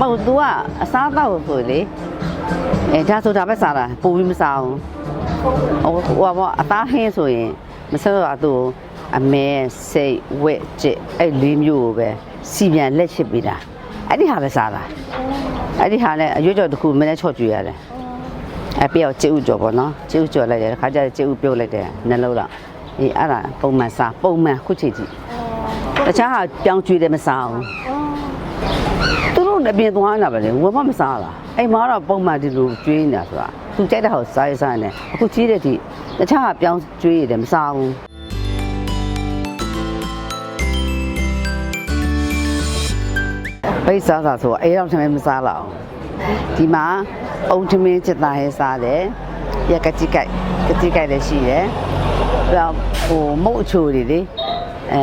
မဟုတ် तू ကအစားတော့ဆိုလေအဲဒါဆိုဒါပဲစားတာပူပြီးမစားဘူးဟိုဟိုဘောအသားဟင်းဆိုရင်မဆက်တော့သူအမဲစိတ်ဝက်ကျစ်အဲ့လေးမျိုးကိုပဲစီပြန်လက်ချစ်ပေးတာအဲ့ဒီဟာပဲစားတာအဲ့ဒီဟာနဲ့အရွက်ကြော်တစ်ခုမင်းနဲ့ချော့ကြွေရတယ်အပြည့်အောင်ကျဥကြော်ပေါ့နော်ကျဥကြော်လိုက်တယ်ခါကျကျဥပြုတ်လိုက်တယ်နှလုံးတော့အေးအဲ့ဒါပုံမှန်စားပုံမှန်ခုချိန်ကြည့်တခြားဟာပြောင်းကျွေးတယ်မစားဘူး သူတို့အပြင်သွားလာပဲလေဝယ်မမစားလားအိမ်မှာတော့ပုံမှန်ဒီလိုကျွေးနေတာဆိုတာသူကြိုက်တဲ့ဟောစားရစားနေအခုကြီးတဲ့ဒီတခြားကပြောင်းကျွေးရတယ်မစားဘူးပိတ်စားစားဆိုတော့အဲ့တော့ထမင်းမစားလောက်ဒီမှာအုံထမင်းချက်သားဟဲစားတယ်ရကတိကိုက်ကတိကိုက်လည်းရှိတယ်ပြီးတော့ဟိုမုတ်အချိုတွေလေအဲ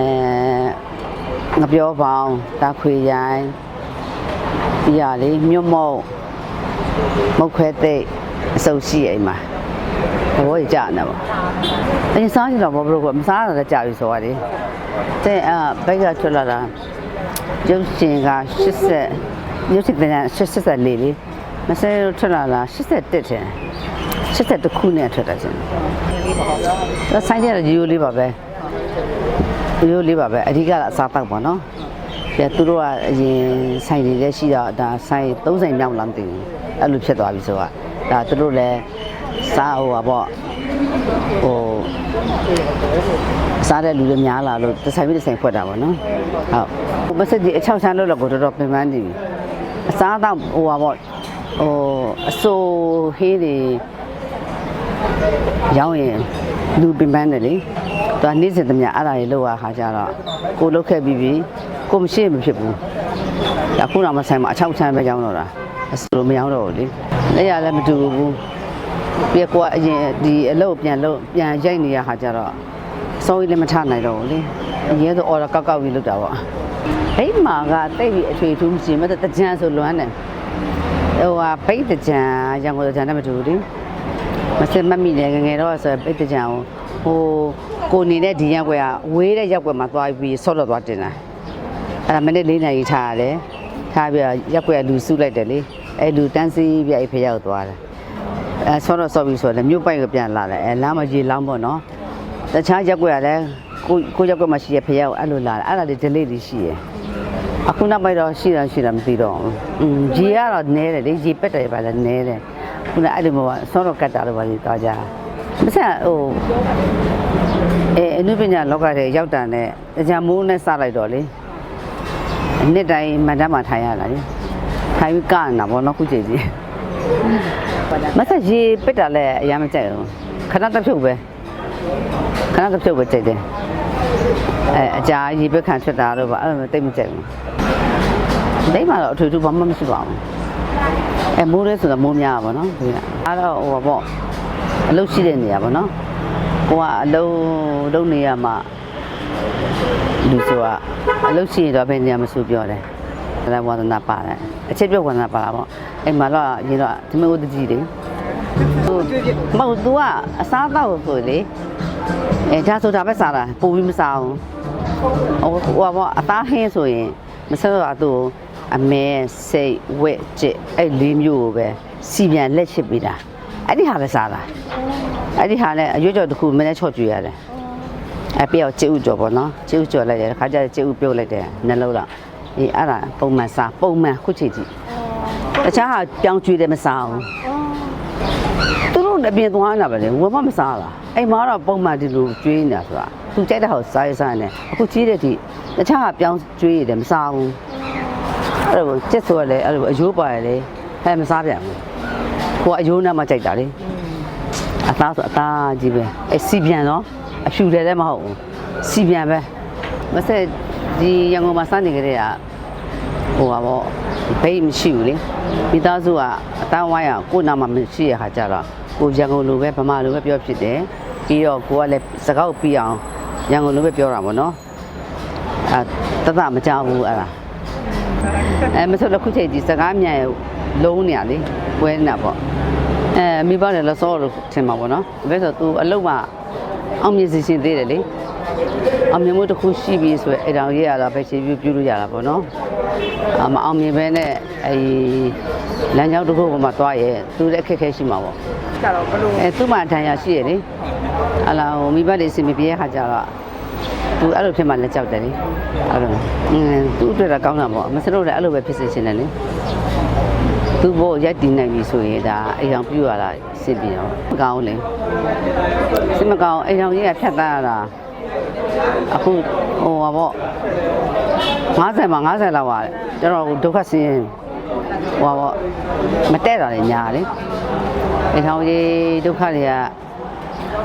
ငပြောပေါင်းတာခွေရိုင်း ပြရလေမြွတ်မုံမုတ်ခွဲသိပ်အစုပ်ရှိအိမ်မှာဘောကြီးကြာနေပါအရင်စားကြည့်တော့ဘောဘလို့ကမစားရတော့ကြာပြီဆိုရတယ်တဲ့အာဘိုက်ကထွက်လာတာရုပ်ရှင်က80ရုပ်ရှင်တဲ့84လေးလေမဆဲထွက်လာတာ81တဲ့81ခုနဲ့ထွက်တာရှင်တော့ဆိုင်တဲ့ရိုးလေးပါပဲရိုးလေးပါပဲအဓိကအစားတောက်ပါနော် ပြသူတို့ကအရင်ဆိုင်တွေလည်းရှိတော့ဒါဆိုင်3ဆိုင်မြောက်လားမသိဘူးအဲ့လိုဖြစ်သွားပြီဆိုတော့ဒါသူတို့လည်းစားဟိုပါပေါ့ဟိုစားတဲ့လူတွေများလာလို့တစ်ဆိုင်ပြီးတစ်ဆိုင်ဖွက်တာပေါ့နော်ဟုတ်မစက်ဒီအချောက်ချမ်းလို့တော့ကိုတော်တော်ပြင်ပန်းနေပြီအစားတော့ဟိုပါပေါ့ဟိုအစိုးဟေးတွေရောင်းရင်လူပြင်ပန်းတယ်လေသူကနေ့စဉ်သမျှအဲ့ဒါတွေလောက်ရခါကြတော့ကိုလုတ်ခဲ့ပြီးပြီ ကိုမရှိမဖြစ်ဘူးအခုတော့မဆိုင်မှာအချောက်ချမ်းပဲကြောင်းတော့တာအစိုးမရောက်တော့ဘူးလေလက်ရလည်းမတူဘူးပြက်ကွာအရင်ဒီအလုပ်ပြန်လုပ်ပြန်ရိုက်နေရခါကြတော့စောကြီးလည်းမထနိုင်တော့ဘူးလေအရင်ဆိုအော်ကောက်ကောက်ပြီးလုပ်တာပေါ့ဟိတ်မာကတိတ်ပြီးအထွေထူးမရှိမဲ့တကြံဆိုလွမ်းတယ်ဟိုဟာပိတ်တကြံရန်ကုန်တကြံနဲ့မတူဘူးလေမစစ်မမိနဲ့ငယ်ငယ်တော့ဆိုပိတ်တကြံဟိုကိုနေတဲ့ဒီရက်ွက်ကဝေးတဲ့ရက်ွက်မှာသွားပြီးဆော့တော့သွားတင်တာ အဲ့ဒါမနေ့၄နာရီထားရတယ်ထားပြီးတော့ရက်ွက်ကလူစုလိုက်တယ်လေအဲ့လူတန်းစီပြအိဖေရောက်သွားတယ်အဲဆော့တော့ဆော့ပြီးဆိုတော့မြို့ပိုက်ကပြန်လာတယ်အဲလမ်းမကြီးလောင်းပေါ့နော်တခြားရက်ွက်ကလည်းကိုကိုရက်ွက်မှာရှိရဖေရောက်အဲ့လိုလာတယ်အဲ့ဒါလေး delay လေးရှိရယ်အခုနောက်ပိုင်းတော့ရှိတာရှိတာမသိတော့ဘူး။อืมဂျီကတော့နဲတယ်လေဂျီပက်တယ်ပါလဲနဲတယ်။ခုနအဲ့လိုမျိုးကဆောတော့ကတ်တာလို့ပါလေတော့ကြာ။မဆက်ဟိုအဲအနုပညာလောကထဲရောက်တာနဲ့အကြံမိုးနဲ့စလိုက်တော့လေ။အ နှစ်တိုင်းမန္တမထိုင်ရတာလေ။ထိုင်ပြီးကနာဘောနော်ခုချိန်ကြီး။မဆက်ရေပက်တာလဲအရင်မကြိုက်ဘူး။ခဏတစ်ဖြုတ်ပဲ။ခဏတစ်ဖြုတ်ပဲကြိုက်တယ်။အဲအကြာရေပက်ခံထွက်တာတော့ဗာအဲ့လိုတိတ်မကြိုက်ဘူး။တိတ်မှတော့အထူးထူးဘာမှမရှိပါဘူး။အဲမိုးရဲဆိုတော့မိုးများပါဘောနော်ဒီကအဲ့တော့ဟိုပါပေါ့အလုပ်ရှိတဲ့နေရာပေါ့နော်ကိုကအလုပ်လုပ်နေရမှာလူဆိုတာ အလုပ်ရှိရင်တော့ဘယ်နေရာမဆိုပြောတယ်လည်းဝါသနာပါတယ်အချက်ပြဝါသနာပါတာပေါ့အဲ့မှာတော့ရင်တော့ဒီမျိုးတကြီးတယ်ဟိုမဟုတ် तू ကအစားတော့ဆိုလေအဲဒါဆိုဒါပဲစားတာပူပြီးမစားဘူးဟိုဟိုပါပေါ့အသားဟင်းဆိုရင်မဆက်တော့သူအမဲစိတ်ဝက်ကျစ်အဲ့လေးမျိုးကိုပဲစီပြန်လက်ချစ်ပေးတာအဲ့ဒီဟာပဲစားတာအဲ့ဒီဟာနဲ့အရွက်ကြော်တစ်ခုမင်းနဲ့ချော့ကြွေရတယ် အပြည့်အောင်ကျဥကြော်ပေါ့နော်ကျဥကြော်လိုက်တယ်ခါကျကျဥပြုတ်လိုက်တယ်နှလုံးတော့အေးအဲ့ဒါပုံမှန်စားပုံမှန်ခုချိန်ကြည့်တခြားဟာပြောင်းကျွေးတယ်မစားဘူးသူတို့အပြင်သွားလာပဲလေဝယ်မမစားလားအိမ်မှာတော့ပုံမှန်ဒီလိုကျွေးနေတာဆိုတာသူကြိုက်တဲ့ဟောစားရစားနေအခုကြီးတဲ့ဒီတခြားဟာပြောင်းကျွေးရတယ်မစားဘူးအဲ့လိုကျက်ဆိုရလေအဲ့လိုအယိုးပါရလေဟဲ့မစားပြန်ဘူးကိုကအယိုးနဲ့မှကြိုက်တာလေအသားဆိုအသားကြီးပဲအဲစီပြန်တော့ အဖြူတယ်လည်းမဟုတ်ဘူးစီပြန်ပဲမဆက်ဒီရန်ကုန်မှာစနေကြတဲ့ကဟိုပါပေါ့ဘိတ်မရှိဘူးလေမိသားစုကအတန်းဝိုင်းအောင်ကိုယ်နာမှာမရှိရခါကြတော့ကိုရန်ကုန်လိုပဲဗမာလိုပဲပြောဖြစ်တယ်ပြီးတော့ကိုကလည်းစကောက်ပြီးအောင်ရန်ကုန်လိုပဲပြောတာပေါ့နော်အဲတတမကြောက်ဘူးအဲ့ဒါအဲမဆိုတော့ခုချိန်ဒီစကားမြန်လုံးနေရလေပွဲနေတာပေါ့အဲမိဘလည်းလက်စောလို့ထင်မှာပေါ့နော်ဒါပေမဲ့ဆို तू အလုပ်မှာ အောင်မြင်စီရှင်သေးတယ်လေအောင်မြင်မှုတစ်ခုရှိပြီဆိုရင်အဲ့တောင်ရေးရတာပဲခြေပြူးပြူးလို့ရတာပေါ့နော်အမအောင်မြင်ပဲနဲ့အဲလမ်းကြောင်းတစ်ခုပေါ်မှာသွားရဲသူလည်းအခက်အခဲရှိမှာပေါ့ကြတော့ဘလို့အဲသူ့မှာအထံရရှိရလေအလားဟိုမိဘတွေအစီမပြေတဲ့ခါကျတော့သူအဲ့လိုဖြစ်မှလက်ကြောက်တယ်လေအဲ့လိုအင်းသူ့အတွက်တော့ကောင်းတာပေါ့မစလို့လည်းအဲ့လိုပဲဖြစ်စေချင်တယ်လေ သူ့ဘောရိုက်တည်နိုင်ပြီဆိုရင်ဒါအိမ်အောင်ပြူရတာစစ်ပြီးတော့မကောင်းလေစစ်မကောင်းအိမ်အောင်ကြီးကဖြတ်သားရတာအခုဟိုပါပေါ့50မှာ50လောက်ပါကျွန်တော်ဒုက္ခဆင်းရဲဟိုပါပေါ့မတက်တာလည်းညာလေအိမ်ထောင်ကြီးဒုက္ခတွေက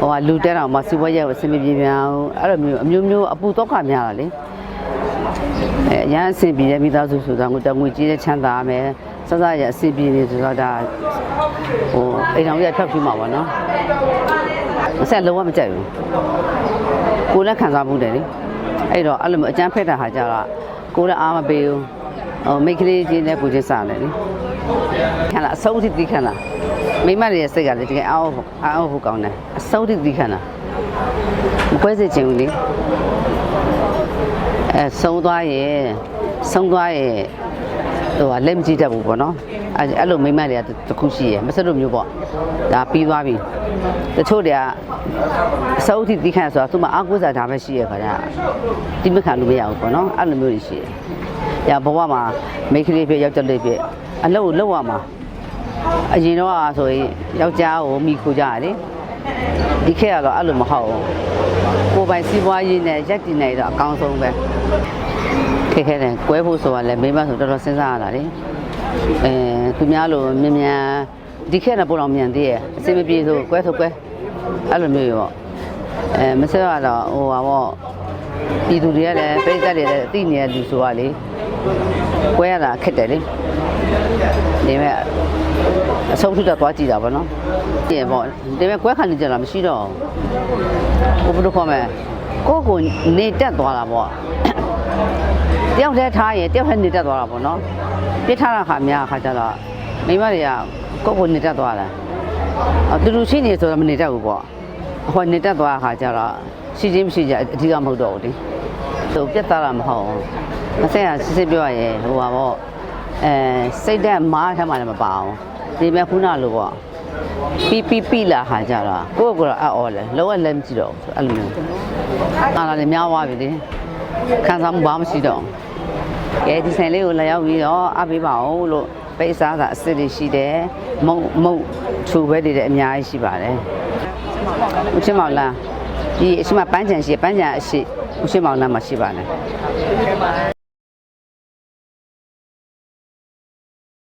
ဟိုကလူတဲတော်မှာစီးပွားရေးကိုအဆင်မပြေပြန်အောင်အဲ့လိုမျိုးအမျိုးမျိုးအပူတော့ခများတာလေအဲအရန်အဆင်ပြေတဲ့မိသားစုဆိုတော့ငွေတငွေကြီးတဲ့ချမ်းသာရမယ် စစရအဆင်ပြေနေဆိုတော့ဒါဟိုအိမ်ထောင်ကြီးကဖြောက်ပြမှာပေါ့နော်အဆက်လုံးဝမကြိုက်ဘူးကိုယ်လည်းခံစားမှုတယ်လေအဲ့တော့အဲ့လိုမျိုးအကျန်းဖက်တာဟာကြတော့ကိုယ်လည်းအားမပေးဘူးဟိုမိတ်ကလေးချင်းနဲ့ကိုချင်းစားတယ်လေခံလာအစိုးထိတိခံလာမိမတွေရဲ့စိတ်ကလည်းတကယ်အောက်အောက်ဟုတ်ကောင်းတယ်အစိုးထိတိခံလာမကွဲစေချင်ဘူးလေအဲဆုံးသွားရဲ့ဆုံးသွားရဲ့ ဟိုကလက်မကြည့်တတ်ဘူးပေါ့နော်အဲအဲ့လိုမိမတွေကတခုရှိရယ်မစလို့မျိုးပေါ့ဒါပြီးသွားပြီတချို့တွေကအစိုးထိတိခံဆိုတာသူ့မှာအာကိုးစားဒါပဲရှိရခါကြတိမခံလို့မရဘူးပေါ့နော်အဲ့လိုမျိုးတွေရှိတယ်။ဒါဘဝမှာမိန်းကလေးဖြစ်ယောက်ျားလေးဖြစ်အလုပ်ကိုလုပ်ရမှာအရင်တော့ဆိုရင်ယောက်ျားကိုမိခိုကြရတယ်ဒီခေတ်ကတော့အဲ့လိုမဟုတ်ဘူးကိုယ်ပိုင်စီးပွားရေးနဲ့ရက်တည်နေတော့အကောင်းဆုံးပဲ ခေတ်ခဲတယ်ကွဲဖို့ဆိုတာလည်းမိမဆိုတော်တော်စဉ်းစားရတာလေအဲသူများလိုမြန်မြန်ဒီခေတ်ကပိုတော့မြန်သေးရဲ့အစင်မပြေဆိုကွဲဆိုကွဲအဲ့လိုမျိုးရောအဲမဆက်ရတော့ဟိုပါပေါ့ပြည်သူတွေကလည်းပြည်သက်တွေလည်းအသိနေတဲ့လူဆိုတာလေကွဲရတာခက်တယ်လေဒီမဲ့အဆုံးထုတော့သွားကြည့်တာပေါ့နော်ဒီပေါ့ဒီမဲ့ကွဲခံနေကြတာမရှိတော့ဘူးဘယ်လိုခေါ်မလဲကိုယ့်ကိုနေတက်သွားတာပေါ့ တယောက်တည်းထားရင်တယောက်တည်းနေတက်သွားတာပေါ့နော်ပြစ်ထားတာခါများခါကြတော့မိမတွေကကိုယ့်ကိုနေတက်သွားတာအတူတူရှိနေဆိုတော့မနေတတ်ဘူးပေါ့အခွင့်နေတက်သွားတာခါကြတော့ရှိချင်းမရှိကြအဓိကမဟုတ်တော့ဘူးလေသူပြတ်သားတာမဟုတ်ဘူးမဆက်ရစစ်စစ်ပြောရရင်ဟိုပါပေါ့အဲစိတ်ဓာတ်မားထမှလည်းမပါအောင်ဒီမဲ့ခုနလိုပေါ့ပီပီပီလာခါကြတော့ကိုယ့်ကိုယ်တော့အော်လဲလောကလည်းမကြည့်တော့ဘူးအဲ့လိုမျိုးအားလာလည်းများသွားပြီလေ ခံစားမှုဘာမှမရှိတော့ဘူးကဲဒီဆိုင်လေးကိုလာရောက်ပြီးတော့အပေးပါအောင်လို့ပိတ်စားတာအစ်စ်တွေရှိတယ်မုံမုံထူပဲတွေလည်းအများကြီးရှိပါတယ်ဦးချင်းမောင်လားဒီအရှိမပန်းချံရှိပန်းချံအရှိဦးချင်းမောင်လားမှာရှိပါတယ်ဒီထဲမှာ